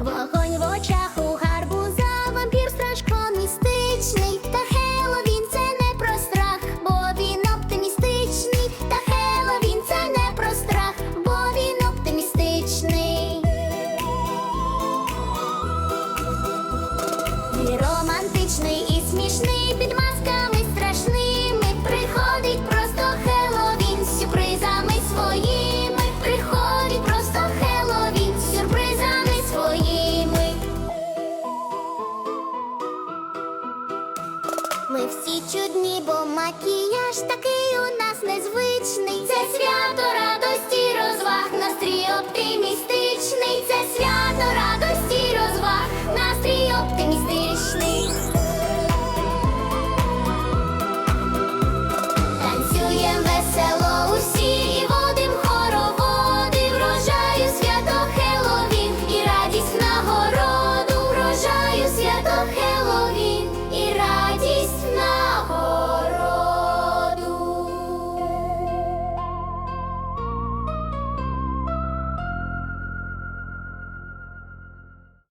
Вогонь в очах у гарбуза, вампір страшко містичний. Та Хеловін це не про бо він оптимістичний. Та Хеловін це не про бо він оптимістичний. І романтичний, і смішний підмах. Ми всі чудні, бо макіяж такий у нас незвичний.